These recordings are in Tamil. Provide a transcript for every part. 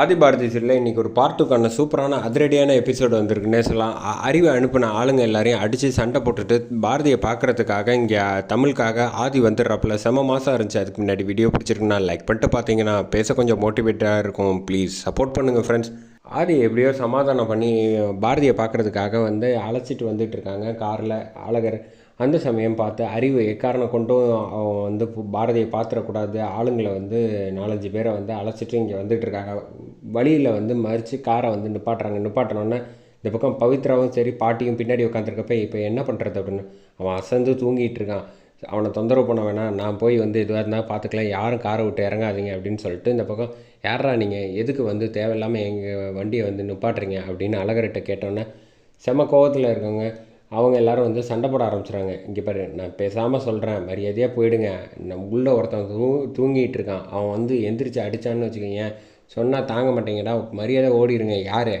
ஆதி பாரதி இன்றைக்கி ஒரு பார்ட் டூக்கான சூப்பரான அதிரடியான எபிசோடு வந்திருக்குன்னே சொல்லலாம். அறிவை அனுப்பின ஆளுங்க எல்லாரையும் அடித்து சண்டை போட்டுட்டு பாரதியை பார்க்குறதுக்காக இங்கே தமிழுக்காக ஆதி வந்துடுறாப்புல. செம மாதம் இருந்துச்சு. அதுக்கு முன்னாடி வீடியோ பிடிச்சிருக்குன்னா லைக் பண்ணிட்டு பார்த்தீங்கன்னா பேச கொஞ்சம் மோட்டிவேட்டாக இருக்கும். ப்ளீஸ் சப்போர்ட் பண்ணுங்கள் ஃப்ரெண்ட்ஸ் ஆதி எப்படியோ சமாதானம் பண்ணி பாரதியை பார்க்குறதுக்காக வந்து அழைச்சிட்டு வந்துட்டு இருக்காங்க. காரில் அழகர் அந்த சமயம் பார்த்து அறிவு எக்காரணம் கொண்டும் அவன் வந்து பாரதியை பார்த்துடக்கூடாது. ஆளுங்களை வந்து நாலஞ்சு பேரை வந்து அழைச்சிட்டு இங்கே வந்துட்டு இருக்காங்க. வழியில் வந்து மறித்து காரை வந்து நிப்பாட்டுறாங்க. நிப்பாட்டினோன்னே இந்த பக்கம் பவித்ராவும் சரி பாட்டியும் பின்னாடி உட்காந்துருக்கப்ப இப்போ என்ன பண்ணுறது அப்படின்னு அவன் அசந்து தூங்கிட்டு இருக்கான். அவனை தொந்தரவு பண்ண வேணாம். நான் போய் வந்து எதுவாக இருந்தால் பார்த்துக்கலாம். யாரும் காரை விட்டு இறங்காதீங்க அப்படின்னு சொல்லிட்டு இந்த பக்கம் யாரா நீங்கள் எதுக்கு வந்து தேவையில்லாமல் எங்கள் வண்டியை வந்து நிப்பாட்டுறீங்க? அப்படின்னு அழகர்கிட்ட கேட்டோன்னே செம கோவத்தில் இருக்கவங்க அவங்க எல்லாரும் வந்து சண்டை போட ஆரம்பிச்சிடுறாங்க இங்கே பாரு நான் பேசாமல் சொல்கிறேன் மரியாதையாக போயிடுங்க. நம்ம உள்ளே ஒருத்தன் தூ தூங்கிட்டு இருக்கான் அவன் வந்து எந்திரிச்சு அடித்தான்னு வச்சுக்கோங்க சொன்னால் தாங்க மாட்டேங்கடா மரியாதை ஓடிடுங்க யார்?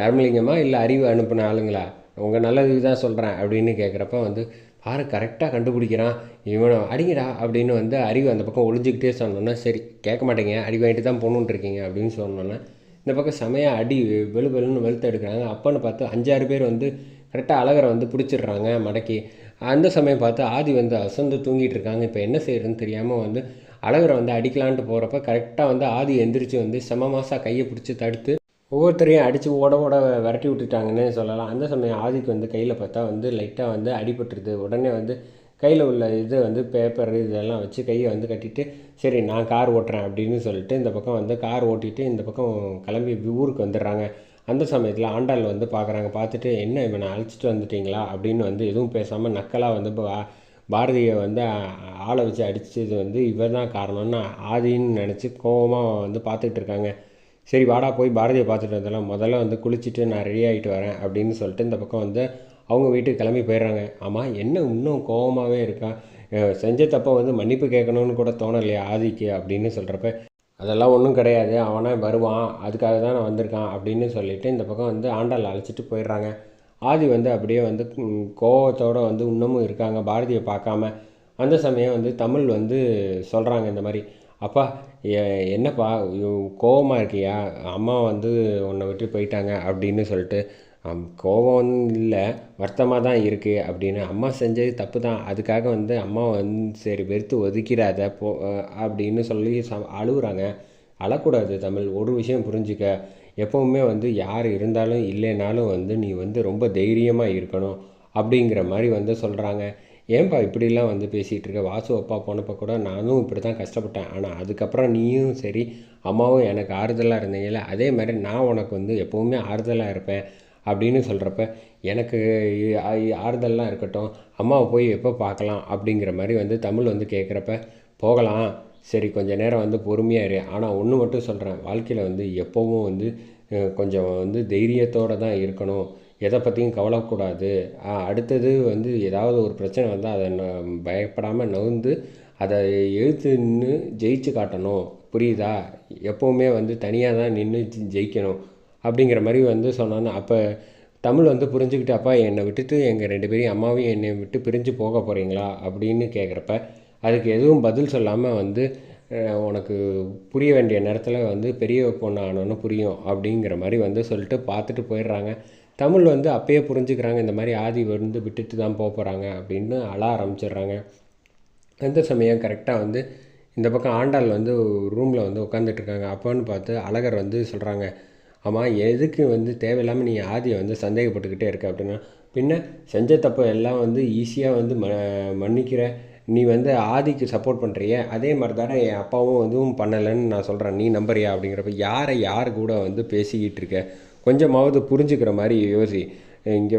தர்மலிங்கமா இல்லை அறிவு அனுப்பின ஆளுங்களா? உங்கள் நல்லதுக்கு தான் சொல்கிறேன் அப்படின்னு கேட்குறப்ப வந்து பாரு கரெக்டாக கண்டுபிடிக்கிறான். இவனை அடிங்கடா அப்படின்னு வந்து அறிவு அந்த பக்கம் ஒழிஞ்சிக்கிட்டே சொன்னோன்னா சரி கேட்க மாட்டேங்க அடி வாங்கிட்டு தான் போகணுன்னு இருக்கீங்க அப்படின்னு சொன்னோன்னே இந்த பக்கம் செமையாக அடி வெளு வெளுன்னு வெளுத்து எடுக்கிறாங்க. அப்போன்னு பார்த்து அஞ்சாறு பேர் வந்து கரெக்டாக அழகரை வந்து பிடிச்சிடுறாங்க மடக்கி. அந்த சமயம் பார்த்து ஆதி வந்து அசந்து தூங்கிட்டு இருக்காங்க. இப்போ என்ன செய்யறதுன்னு தெரியாமல் வந்து அழகரை வந்து அடிக்கலான்ட்டு போகிறப்ப கரெக்டாக வந்து ஆதி எந்திரிச்சு வந்து செம மாதம் கையை பிடிச்சி தடுத்து ஒவ்வொருத்தரையும் அடித்து ஓட ஓட விரட்டி விட்டுட்டாங்கன்னு சொல்லலாம். அந்த சமயம் ஆதிக்கு வந்து கையில் பார்த்தா வந்து லைட்டாக வந்து அடிபட்டுருது. உடனே வந்து கையில் உள்ள இது வந்து பேப்பர் இதெல்லாம் வச்சு கையை வந்து கட்டிட்டு சரி நான் கார் ஓட்டுறேன் அப்படின்னு சொல்லிட்டு இந்த பக்கம் வந்து கார் ஓட்டிட்டு இந்த பக்கம் கிளம்பி ஊருக்கு வந்துடுறாங்க. அந்த சமயத்தில் ஆண்டாள் வந்து பார்க்குறாங்க பார்த்துட்டு என்ன இவனை அழைச்சிட்டு வந்துட்டீங்களா? அப்படின்னு வந்து எதுவும் பேசாமல் நக்கலாக வந்து பா- பாரதியை வந்து ஆளை வச்சு அடித்தது வந்து இவர் தான் காரணம்னு ஆதின்னு நினச்சி கோவமாக வந்து பார்த்துட்டு இருக்காங்க. சரி வாடா போய் பாரதியை பார்த்துட்டு வந்தாலும் முதல்ல வந்து குளிச்சுட்டு நான் ரெடி ஆகிட்டு வரேன் அப்படின்னு சொல்லிட்டு இந்த பக்கம் வந்து அவங்க வீட்டுக்கு கிளம்பி போயிடுறாங்க. ஆமாம் என்ன இன்னும் கோவமாகவே இருக்கா? செஞ்ச தப்பை வந்து மன்னிப்பு கேட்கணும்னு கூட தோணலையா ஆதிக்கு? அப்படின்னு சொல்கிறப்ப அதெல்லாம் ஒன்றும் கிடையாது. அவனே வருவான். அதுக்காக தான் நான் வந்திருக்கான் அப்படின்னு சொல்லிட்டு இந்த பக்கம் வந்து ஆண்டாள் அழைச்சிட்டு போயிடுறாங்க. ஆதி வந்து அப்படியே வந்து கோவத்தோடு கோவத்தோட வந்து இன்னமும் இருக்காங்க. பாரதியை பார்க்காம. அந்த சமயம் வந்து தமிழ் வந்து சொல்கிறாங்க இந்த மாதிரி. அப்பா எ- என்னப்பா கோவமாக இருக்கியா? அம்மா வந்து உன்னை விட்டு போயிட்டாங்க அப்படின்னு சொல்லிட்டு கோவம் இல்லை வருத்தமாக தான் இருக்குது அப்படின்னு அம்மா செஞ்சது தப்பு தான். அதுக்காக வந்து அம்மா வந்து சரி வெறுத்து ஒதுக்கிடாத போ அப்படின்னு சொல்லி ச அழுகுறாங்க அழக்கூடாது தமிழ் ஒரு விஷயம் புரிஞ்சுக்க. எப்போவுமே வந்து யார் இருந்தாலும் இல்லைனாலும் வந்து நீ வந்து ரொம்ப தைரியமாக இருக்கணும் அப்படிங்கிற மாதிரி வந்து சொல்கிறாங்க ஏன்பா இப்படிலாம் வந்து பேசிகிட்டு இருக்க வாசு அப்பா போனப்போ கூட நானும் இப்படி தான் கஷ்டப்பட்டேன். ஆனால் அதுக்கப்புறம் நீயும் சரி அம்மாவும் எனக்கு ஆறுதலாக இருந்தீங்கல்ல அதே மாதிரி நான் உனக்கு வந்து எப்போவுமே ஆறுதலாக இருப்பேன் அப்படின்னு சொல்கிறப்ப எனக்கு ஆறுதல்லாம் இருக்கட்டும் அம்மாவை போய் எப்போ பார்க்கலாம் அப்படிங்கிற மாதிரி வந்து தமிழ் வந்து கேட்குறப்ப போகலாம் சரி கொஞ்சம் நேரம் வந்து பொறுமையாக இரு. ஆனால் ஒன்று மட்டும் சொல்கிறேன் வாழ்க்கையில் வந்து எப்போவும் வந்து கொஞ்சம் வந்து தைரியத்தோடு தான் இருக்கணும். எதை பற்றியும் கவலைக்கூடாது அடுத்தது வந்து ஏதாவது ஒரு பிரச்சனை வந்தால் அதை ந- பயப்படாமல் நகர்ந்து அதை எழுத்து நின்று ஜெயிச்சு காட்டணும். புரியுதா? எப்போவுமே வந்து தனியாக தான் நின்று ஜெயிக்கணும். அப்படிங்கிற மாதிரி வந்து சொன்னாங்க. அப்போ தமிழ் வந்து புரிஞ்சுக்கிட்டு அப்பா என்னை விட்டுட்டு எங்கள் ரெண்டு பேரையும் அம்மாவையும் என்னை விட்டு பிரிஞ்சு போக போகிறீங்களா அப்படின்னு கேட்குறப்ப அதுக்கு எதுவும் பதில் சொல்லாமல் வந்து உனக்கு புரிய வேண்டிய நேரத்தில் வந்து பெரிய பொண்ணு ஆனோன்னு புரியும் அப்படிங்கிற மாதிரி வந்து சொல்லிட்டு பார்த்துட்டு போயிடுறாங்க. தமிழ் வந்து அப்பயே புரிஞ்சுக்கிறாங்க இந்த மாதிரி ஆதி வந்து விட்டுட்டு தான் போக போகிறாங்க அப்படின்னு அழ ஆரம்பிச்சிடுறாங்க. அந்த சமயம் கரெக்டாக வந்து இந்த பக்கம் ஆண்டாள் வந்து ரூமில் வந்து உட்காந்துட்ருக்காங்க அப்போன்னு பார்த்து அழகர் வந்து சொல்கிறாங்க ஆமாம் எதுக்கு வந்து தேவையில்லாமல் நீ ஆதியை வந்து சந்தேகப்பட்டுக்கிட்டே இருக்க? அப்படின்னா பின்ன செஞ்ச தப்பு எல்லாம் வந்து ஈஸியாக வந்து ம மன்னிக்கிற. நீ வந்து ஆதிக்கு சப்போர்ட் பண்ணுறிய அதே மாதிரி தானே என் அப்பாவும் எதுவும் பண்ணலைன்னு நான் சொல்கிறேன் நீ நம்புறியா? அப்படிங்கிறப்ப யாரை யார் கூட வந்து பேசிக்கிட்டு இருக்க? கொஞ்சமாவது புரிஞ்சுக்கிற மாதிரி யோசி. இங்கே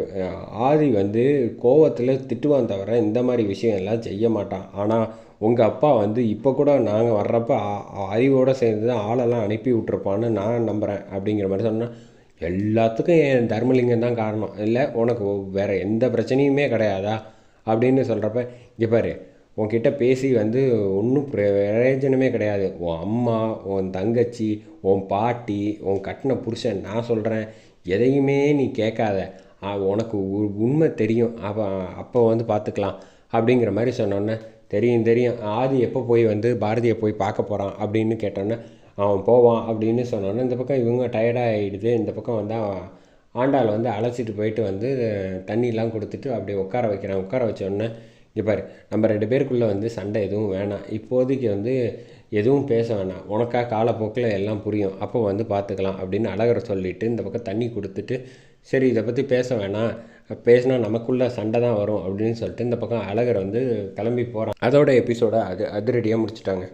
ஆதி வந்து கோவத்தில் திட்டுவான் தவிர இந்த மாதிரி விஷயம் எல்லாம் செய்ய மாட்டான். ஆனால் உங்கள் அப்பா வந்து இப்போ கூட நாங்கள் வர்றப்ப அறிவோடு அறிவோட சேர்ந்து தான் ஆளெல்லாம் அனுப்பி விட்ருப்பான்னு நான் நம்புகிறேன் அப்படிங்கிற மாதிரி சொன்னால் எல்லாத்துக்கும் என் தர்மலிங்கம் தான் காரணம். இல்லை உனக்கு வேறு எந்த பிரச்சனையுமே கிடையாதா? அப்படின்னு சொல்கிறப்ப இங்கே பாரு உன்கிட்ட பேசி வந்து ஒன்றும் பிரயோஜனமே கிடையாது. உன் அம்மா உன் தங்கச்சி உன் பாட்டி உன் கட்டின புருஷன் நான் சொல்கிறேன் எதையுமே நீ கேட்காத. உனக்கு உ- உண்மை தெரியும். அப்போ அப்போ வந்து பார்த்துக்கலாம் அப்படிங்கிற மாதிரி சொன்னோன்னே தெரியும் தெரியும். ஆதி எப்போ போய் வந்து பாரதியை போய் பார்க்க போகிறான் அப்படின்னு கேட்டோன்னே அவன் போவான் அப்படின்னு சொன்னோன்னே இந்த பக்கம் இவங்க டயர்டாகிடுது இந்த பக்கம் வந்து ஆண்டாள் வந்து அழைச்சிட்டு போயிட்டு வந்து தண்ணிலாம் கொடுத்துட்டு அப்படியே உட்கார வைக்கிறான். உட்கார வச்ச உடனே பாரு நம்ம ரெண்டு பேருக்குள்ளே வந்து சண்டை எதுவும் வேணாம். இப்போதைக்கு வந்து எதுவும் பேச வேணாம். உனக்கா காலப்போக்கில் எல்லாம் புரியும். அப்போ வந்து பார்த்துக்கலாம் அப்படின்னு அழகரை சொல்லிவிட்டு இந்த பக்கம் தண்ணி கொடுத்துட்டு சரி இதை பற்றி பேச வேணாம். பேசினா நமக்குள்ளே சண்டை தான் வரும் அப்படின்னு சொல்லிட்டு இந்த பக்கம் அழகர் வந்து கிளம்பி போகிறான் அதோட எபிசோடை அது அதிரடியாக முடிச்சுட்டாங்க.